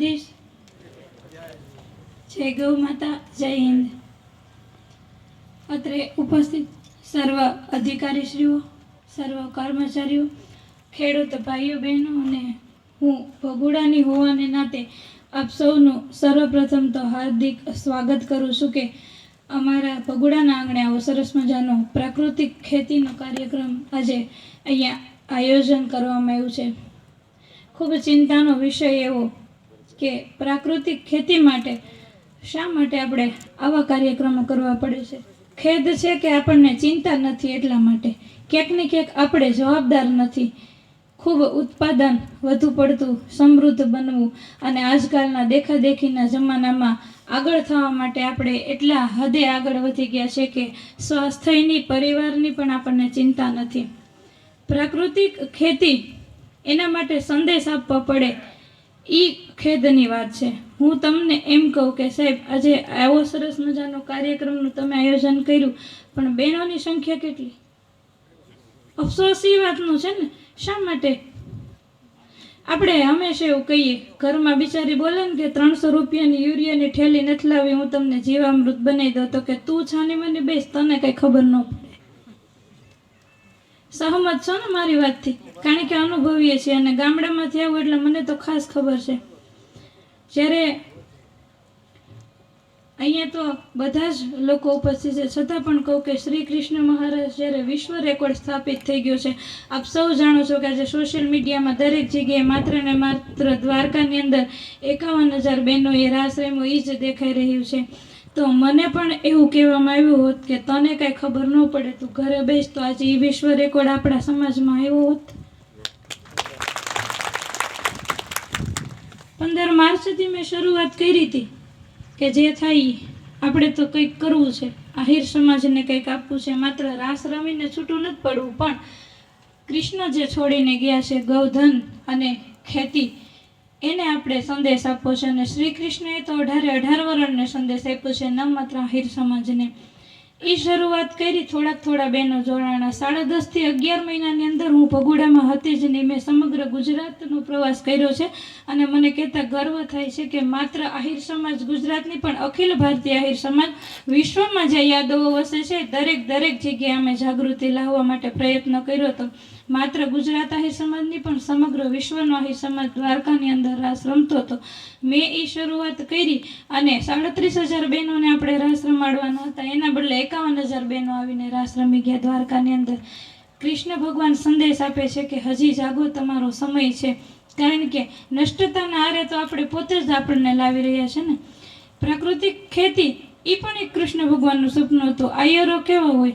દ્વારકાધીશ જય ગૌ માતા, જય હિન્દ. અત્રે ઉપસ્થિત સર્વ અધિકારીશ્રીઓ, સર્વ કર્મચારીઓ, ખેડૂત ભાઈઓ, બહેનો અને હું ભગુડાની હોવાને નાતે આપ સૌનું સર્વપ્રથમ તો હાર્દિક સ્વાગત કરું છું કે અમારા ભગુડાના આંગણે આવો સરસ મજાનો પ્રાકૃતિક ખેતીનો કાર્યક્રમ આજે અહીંયા આયોજન કરવામાં આવ્યું છે. ખૂબ ચિંતાનો વિષય એવો કે પ્રાકૃતિક ખેતી માટે શા માટે આપણે આવા કાર્યક્રમો કરવા પડે છે? ખેદ છે કે આપણને ચિંતા નથી એટલા માટે. ક્યાંક ને ક્યાંક આપણે જવાબદાર નથી. ખૂબ ઉત્પાદન વધુ પડતું, સમૃદ્ધ બનવું અને આજકાલના દેખાદેખીના જમાનામાં આગળ થવા માટે આપણે એટલા હદે આગળ વધી ગયા છે કે સ્વાસ્થ્યની, પરિવારની પણ આપણને ચિંતા નથી. પ્રાકૃતિક ખેતી એના માટે સંદેશ આપવા પડે. એ ખેદની વાત છે. હું તમને એમ કહું કે સાહેબ, આજે આવો સરસ મજાનો કાર્યક્રમનું તમે આયોજન કર્યું, પણ બહેનોની સંખ્યા કેટલી? અફસોસ એ વાતનું છે ને, શા માટે? આપણે હંમેશા એવું કહીએ, ઘરમાં બિચારી બોલે ને કે ત્રણસો રૂપિયાની યુરિયાની ઠેલી નથી લાવી, હું તમને જીવામૃત બનાવી દઉં, તો કે તું છાની મને બેસ, તને કંઈ ખબર ન પડે. સહમત છો ને મારી વાતથી? કારણ કે અનુભવીએ છીએ અને ગામડામાંથી આવું એટલે મને તો ખાસ ખબર છે. જ્યારે અહીંયા તો બધા જ લોકો ઉપસ્થિત છે. છતાં પણ કહું કે શ્રી કૃષ્ણ મહારાજ જ્યારે વિશ્વ રેકોર્ડ સ્થાપિત થઈ ગયો છે, આપ સૌ જાણો છો કે આજે સોશિયલ મીડિયામાં દરેક જગ્યાએ માત્ર ને માત્ર દ્વારકાની અંદર એકાવન હજાર બહેનોએ રાસ રેમો એ જ દેખાઈ રહ્યું છે. તો મને પણ એવું કહેવામાં આવ્યું હોત કે તને કાંઈ ખબર ન પડે, તું ઘરે બેસ તો આજે એ વિશ્વ રેકોર્ડ આપણા સમાજમાં આવ્યો હોત. પંદર માર્ચથી મેં શરૂઆત કરી હતી કે જે થાય આપણે તો કંઈક કરવું છે. આહિર સમાજને કંઈક આપવું છે. માત્ર રાસ રમીને છૂટું નથી પડવું, પણ કૃષ્ણ જે છોડીને ગયા છે ગૌધન અને ખેતી, એને આપણે સંદેશ આપવો છે અને શ્રી કૃષ્ણએ તો અઢારે અઢાર વર્ણને સંદેશ આપ્યો છે. ન માત્ર આહિર સમાજને એ શરૂઆત કરી થોડાક થોડા બહેનો જોડાણા. સાડા દસથી અગિયાર મહિનાની અંદર હું ભગોડામાં હતી જ નહીં. મેં સમગ્ર ગુજરાતનો પ્રવાસ કર્યો છે અને મને કહેતા ગર્વ થાય છે કે માત્ર આહિર સમાજ ગુજરાતની પણ અખિલ ભારતીય આહિર સમાજ વિશ્વમાં જે યાદવો વસે છે, દરેક દરેક જગ્યાએ અમે જાગૃતિ લાવવા માટે પ્રયત્ન કર્યો હતો. માત્ર ગુજરાત આહિર સમાજની પણ સમગ્ર વિશ્વનો આહિર સમાજ દ્વારકાની અંદર રાસ રમતો હતો. મેં એ શરૂઆત કરી અને સાડત્રીસ હજાર બહેનોને આપણે રાસ રમાડવાના હતા. એના બદલે એકાવન હજાર બહેનો આવીને રાસ રમી ગયા દ્વારકાની અંદર. કૃષ્ણ ભગવાન સંદેશ આપે છે કે, હજી જાગો, તમારો સમય છે. કારણ કે નષ્ટતાના આરે તો આપણે પોતે જ આપણને લાવી રહ્યા છે ને. પ્રાકૃતિક ખેતી એ પણ એક કૃષ્ણ ભગવાનનું સપનું હતું. આયરો કેવો હોય?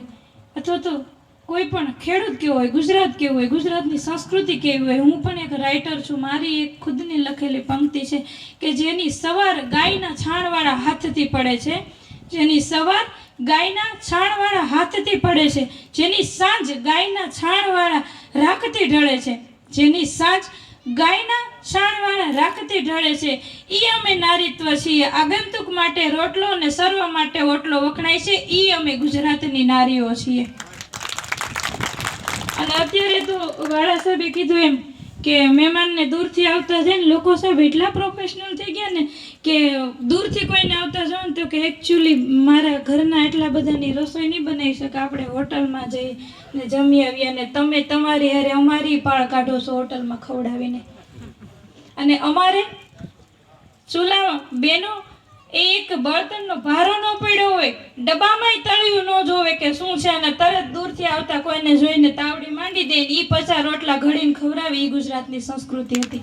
અથવા તો કોઈ પણ ખેડૂત કેવો હોય, ગુજરાત કેવું હોય, ગુજરાતની સંસ્કૃતિ કેવી હોય, હું પણ એક રાઇટર છું. મારી એક ખુદની લખેલી પંક્તિ છે કે જેની સવાર ગાયના છાણવાળા હાથથી પડે છે. જેની સવાર ગાયના છાણવાળા હાથથી પડે છે. જેની સાંજ ગાયના છાણવાળા રાખથી ઢળે છે. જેની સાંજ ગાયના છાણવાળા રાખથી ઢળે છે. ઈ અમે નારીત્વ છીએ. આગંતુક માટે રોટલો અને સર્વ માટે ઓટલો વખણાય છે. ઈ અમે ગુજરાતની નારીઓ છીએ. અત્યારે તો વાળા સાહેબે કીધું એમ કે મહેમાનને દૂરથી આવતા છે ને લોકો સાહેબ એટલા પ્રોફેશનલ થઈ ગયા ને કે દૂરથી કોઈને આવતા જાઓ ને તો કે એકચ્યુઅલી મારા ઘરના એટલા બધાની રસોઈ નહીં બનાવી શકે. આપણે હોટલમાં જઈ ને જમી આવીએ અને તમે તમારી હારે અમારી પાળ કાઢો છો હોટલમાં ખવડાવીને. અને અમારે ચૂલા, બેનો એક બળતણનો ભારો ન પડ્યો હોય, ડબ્બામાંય તળિયું ન જોવે કે શું છે અને તરત દૂરથી આવતા કોઈને જોઈને તાવડી માંડી દે ઈ પચાસ રોટલા ઘડીને ખવડાવી, ઈ ગુજરાતની સંસ્કૃતિ હતી.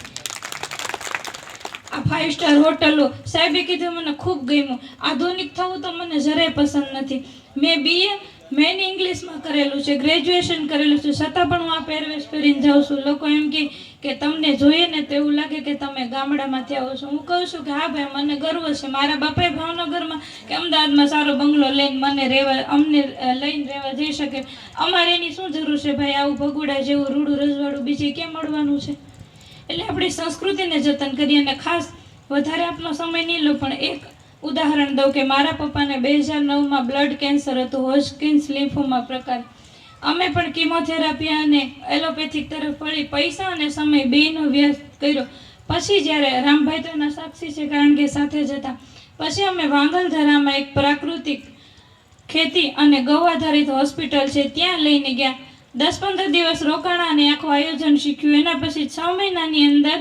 આ ફાઇવ સ્ટાર હોટલો સાહેબે કીધું, મને ખૂબ ગમ્યું. આધુનિક થવું તો મને જરાય પસંદ નથી. મેં બીએ મેન ઇંગ્લિશમાં કરેલું છે, ગ્રેજ્યુએશન કરેલું છે. છતાં પણ હું આ પહેરવેશ પહેરીને જાઉં છું. લોકો એમ કે કે તમને જોઈએ ને તો એવું લાગે કે તમે ગામડામાંથી આવો છો. હું કહું છું કે, હા ભાઈ, મને ગર્વ છે. મારા બાપાએ ભાવનગરમાં કે અમદાવાદમાં સારો બંગલો લઈને મને રહેવા, અમને લઈને રહેવા જઈ શકે. અમારે એની શું જરૂર છે ભાઈ? આવું ભગુડા જેવું રૂડું, રજવાડું બીજે ક્યાં મળવાનું છે? એટલે આપણી સંસ્કૃતિને જતન કરીએ અને ખાસ વધારે આપનો સમય નહીં લો, પણ એક ઉદાહરણ દઉં કે મારા પપ્પાને બે હજાર નવમાં બ્લડ કેન્સર હતું હોસ્કિન્સ લિમ્ફોમાં પ્રકાર. અમે પણ કિમોથેરાપી અને એલોપેથિક તરફ વળી પૈસા અને સમય બેનો વ્યસ્ત કર્યો. પછી જ્યારે રામભાઈ તોના સાક્ષી છે, કારણ કે સાથે જ હતા, પછી અમે વાંગલધરામાં એક પ્રાકૃતિક ખેતી અને ગૌ આધારિત હોસ્પિટલ છે, ત્યાં લઈને ગયા. દસ પંદર દિવસ રોકાણા અને આખું આયોજન શીખ્યું. એના પછી છ મહિનાની અંદર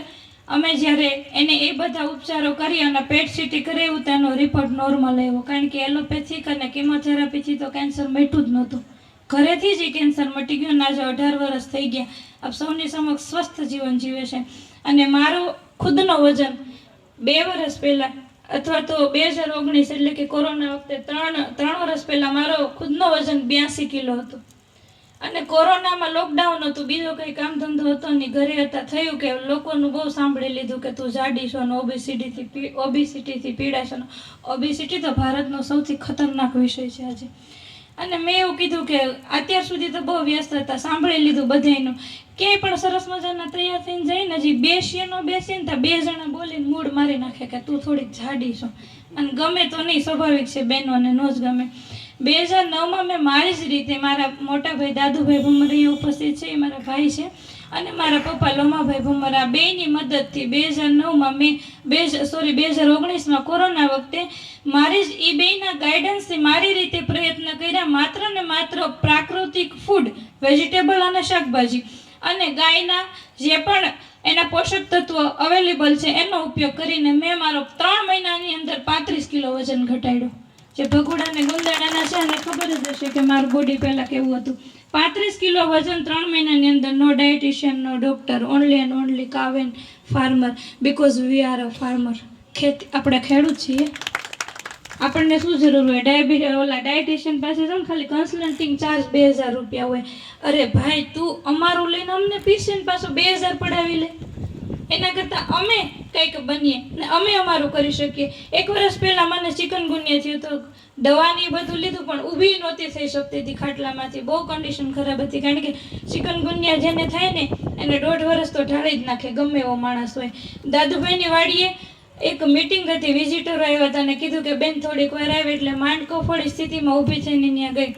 અમે જ્યારે એને એ બધા ઉપચારો કરી અને પેટ સીટી કરાવ્યું તેનો રિપોર્ટ નોર્મલ આવ્યો. કારણ કે એલોપેથિક અને કેમોથેરાપીથી તો કેન્સર મટ્યું જ નહોતું. ઘરેથી જ એ કેન્સર મટી ગયું આજે અઢાર વર્ષ થઈ ગયા. આપ સૌની સમક્ષ સ્વસ્થ જીવન જીવે છે. અને મારો ખુદનો વજન બે વર્ષ પહેલાં અથવા તો બે હજાર ઓગણીસ એટલે કે કોરોના વખતે ત્રણ ત્રણ વર્ષ પહેલાં મારો ખુદનો વજન બ્યાસી કિલો હતો. અને કોરોનામાં લોકડાઉન હતું, બીજો કંઈ કામ ધંધો હતો નહીં, ઘરે હતા, થયું કે લોકોનું બહુ સાંભળી લીધું કે તું જાડી છો ને ઓબેસિટીથી ઓબેસિટીથી પીડાશો ને ઓબેસિટી તો ભારતનો સૌથી ખતરનાક વિષય છે આજે. અને મેં એવું કીધું કે અત્યાર સુધી તો બહુ વ્યસ્ત હતા, સાંભળી લીધું બધાયનું. ક્યાંય પણ સરસ મજાના તૈયાર થઈને જઈને હજી બેસીએ નો બેસીએ ને ત્યાં બે જણા બોલીને મૂડ મારી નાખે કે તું થોડીક જાડી છો. અને ગમે તો નહીં, સ્વાભાવિક છે, બહેનોને નો જ ગમે. બે હજાર નવમાં મેં મારી જ રીતે મારા મોટા ભાઈ દાદુભાઈ ભમર ઉપસ્થિત છે, એ મારા ભાઈ છે. અને મારા પપ્પા લોમાભાઈ ભમરા બેની મદદથી બે હજાર નવમાં મેં બે સોરી બે હજાર ઓગણીસમાં કોરોના વખતે મારી જ એ બેયના ગાઈડન્સથી મારી રીતે પ્રયત્ન કર્યા, માત્ર ને માત્ર પ્રાકૃતિક ફૂડ વેજીટેબલ અને શાકભાજી. અને ગાયના જે પણ એના પોષક તત્વો અવેલેબલ છે, એનો ઉપયોગ કરીને મેં મારો ત્રણ મહિનાની અંદર પાંત્રીસ કિલો વજન ઘટાડ્યો. જે ભગુડા ગુંદાડાના છે એને ખબર જ હશે કે મારું બોડી પહેલાં કેવું હતું. પાંત્રીસ કિલો વજન ત્રણ મહિનાની અંદર no dietitian no doctor only and only કાવેન farmer because we are a farmer ખેતી, આપણે ખેડૂત છીએ. આપણને શું જરૂર હોય? ડાયાબિટી ઓલા ડાયટિશિયન પાસે છે ને ખાલી કન્સલ્ટિંગ ચાર્જ બે હજાર રૂપિયા હોય. અરે ભાઈ, તું અમારું લઈને અમને પીસીને પાછું બે હજાર પડાવી લે. એના કરતાં અમે કંઈક બનીએ ને અમે અમારું કરી શકીએ. એક વર્ષ પહેલાં મને ચિકનગુનિયા થયું તો દવાની બધું લીધું, પણ ઊભી નહોતી થઈ શકતી હતી ખાટલામાંથી. બહુ કન્ડિશન ખરાબ હતી, કારણ કે ચિકનગુનિયા જેને થાય ને, એને દોઢ વર્ષ તો ઢાળી જ નાખે, ગમે એવો માણસ હોય. દાદુભાઈની વાડીએ એક મીટિંગ હતી વિઝિટરો આવ્યા હતા અને કીધું કે બેન થોડીક વાર આવે એટલે માંડ કફોડી સ્થિતિમાં ઊભી થઈને ત્યાં ગઈ.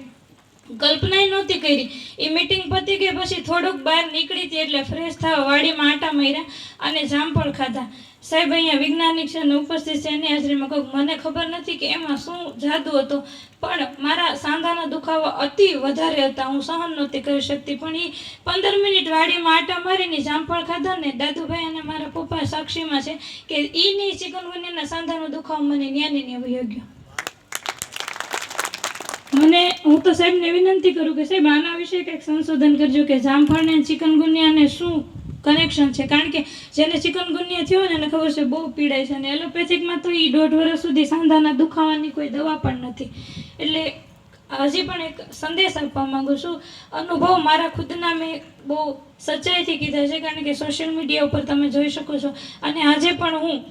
કલ્પનાય નહોતી કરી. એ મીટિંગ પતી ગઈ પછી થોડુંક બહાર નીકળી હતી એટલે ફ્રેશ થવા વાડીમાં આટા માર્યા અને જામફળ ખાધા. સાહેબ, અહીંયા વૈજ્ઞાનિક છે અને ઉપસ્થિત છે, એની હાજરીમાં કહું મને ખબર નથી કે એમાં શું જાદુ હતો. પણ મારા સાંધાના દુખાવા અતિ વધારે હતા. હું સહન નહોતી કરી શકતી. પણ એ પંદર મિનિટ વાડીમાં આટા મારીને જામફળ ખાધા ને દાદુભાઈ અને મારા પપ્પા સાક્ષીમાં છે કે એની ચિકનગુનિયાના સાંધાનો દુખાવો મને ન્યાની ને વયો ગયો. મને, હું તો સાહેબને વિનંતી કરું કે સાહેબ, આના વિશે કંઈક સંશોધન કરજો કે જામફળને ચિકનગુનિયાને શું કનેક્શન છે? કારણ કે જેને ચિકનગુનિયા થયો ને, એને ખબર છે બહુ પીડાય છે. અને એલોપેથિકમાં તો એ દોઢ વર્ષ સુધી સાંધાના દુખાવાની કોઈ દવા પણ નથી. એટલે હજી પણ એક સંદેશ આપવા માંગુ છું. અનુભવ મારા ખુદના મેં બહુ સચ્ચાઈથી કીધા છે, કારણ કે સોશિયલ મીડિયા ઉપર તમે જોઈ શકો છો. અને આજે પણ હું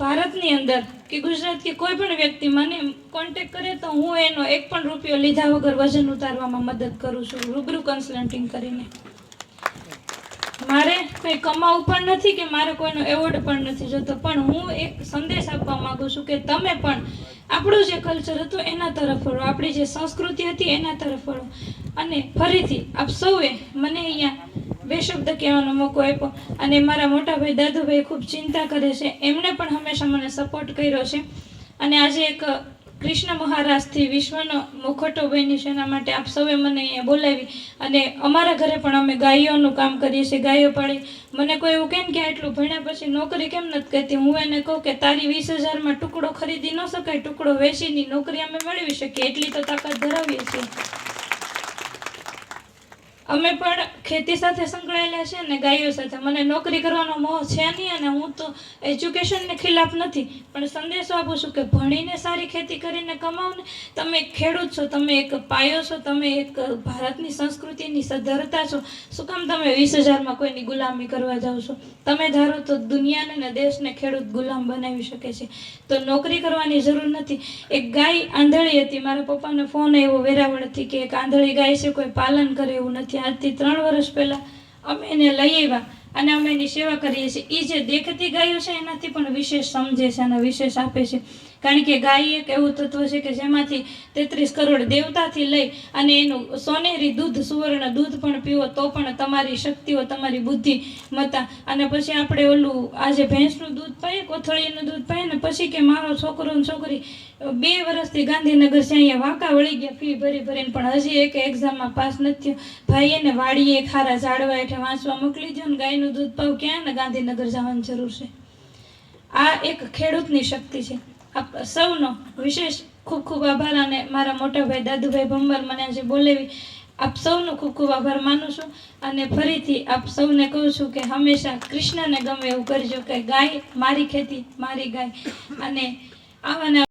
ભારતની અંદર કે ગુજરાત કે કોઈ પણ વ્યક્તિ મને કોન્ટેક કરે તો હું એનો એક પણ રૂપિયો લીધા વગર વજન ઉતારવામાં મદદ કરું છું. રૂબરૂ કન્સલ્ટિંગ કરીને. મારે કંઈ કમાવું પણ નથી કે મારે કોઈનો એવોર્ડ પણ નથી જોતો, પણ હું એક સંદેશ આપવા માંગુ છું કે તમે પણ આપણું જે કલ્ચર હતું એના તરફ વળો. આપણી જે સંસ્કૃતિ હતી એના તરફ વળો. અને ફરીથી આપ સૌએ મને અહીંયા બે શબ્દ કહેવાનો મોકો આપ્યો. અને મારા મોટા ભાઈ દાદુભાઈ ખૂબ ચિંતા કરે છે. એમણે પણ હંમેશા મને સપોર્ટ કર્યો છે. અને આજે એક કૃષ્ણ મહારાજથી વિશ્વનો મુખોટો બની છે. એના માટે આપ સૌએ મને અહીંયા બોલાવી. અને અમારા ઘરે પણ અમે ગાયોનું કામ કરીએ છીએ, ગાયો પાડી મને કોઈ એવું ને કે આટલું ભણ્યા પછી નોકરી કેમ નથી કરતી? હું એને કહું કે તારી વીસ હજારમાં ટુકડો ખરીદી ન શકાય, ટુકડો વેચીની નોકરી અમે મેળવી શકીએ. એટલી તો તાકાત ધરાવીએ છીએ. અમે પણ ખેતી સાથે સંકળાયેલા છે અને ગાયો સાથે. મને નોકરી કરવાનો મોહ છે નહીં અને હું તો એજ્યુકેશનને ખિલાફ નથી. પણ સંદેશો આપું છું કે ભણીને સારી ખેતી કરીને કમાવ ને. તમે ખેડૂત છો, તમે એક પાયો છો, તમે એક ભારતની સંસ્કૃતિની સદ્ધરતા છો. શું કામ તમે વીસ હજારમાં કોઈની ગુલામી કરવા જાઓ છો? તમે ધારો તો દુનિયાને ને દેશને ખેડૂત ગુલામ બનાવી શકે છે. તો નોકરી કરવાની જરૂર નથી. એક ગાય આંધળી હતી. મારા પપ્પાને ફોન આવ્યો વેરાવળથી કે એક આંધળી ગાય છે, કોઈ પાલન કરે એવું નથી આજથી ત્રણ વર્ષ પહેલાં અમે એને લઈ આવ્યા અને અમે એની સેવા કરીએ છીએ. એ જે દેખતી ગાયો છે એનાથી પણ વિશેષ સમજે છે અને વિશેષ આપે છે. કારણ કે ગાય એક એવું તત્વ છે કે જેમાંથી તેત્રીસ કરોડ દેવતાથી લઈ અને એનું સોનેરી દૂધ, સુવર્ણ દૂધ પણ પીવો તો પણ તમારી શક્તિઓ, તમારી બુદ્ધિ મતા અને પછી આપણે ઓલું આજે ભેંસનું દૂધ પાઈએ, કોથળીનું દૂધ પાઈએ ને પછી કે મારો છોકરો ને છોકરી, બે વર્ષથી ગાંધીનગર છે, અહીંયા વાંકા વળી ગયા, ફી ભરી ભરીને પણ હજી એક એક્ઝામમાં પાસ નથી ભાઈ એને વાડીએ ખારા ઝાડવા હેઠે વાંચવા મોકલી દો ને ગાયનું દૂધ પાવ ક્યાં ને ગાંધીનગર જવાની જરૂર છે. આ એક ખેડૂતની શક્તિ છે. સૌનો વિશેષ ખૂબ ખૂબ આભાર અને મારા મોટા ભાઈ દાદુભાઈ ભંબર મને આજે બોલાવી. આપ સૌનો ખૂબ ખૂબ આભાર માનું છું અને ફરીથી આપ સૌને કહું છું કે હંમેશા કૃષ્ણને ગમે એવું કરજો કે ગાય મારી ખેતી, મારી ગાય. અને આવા ને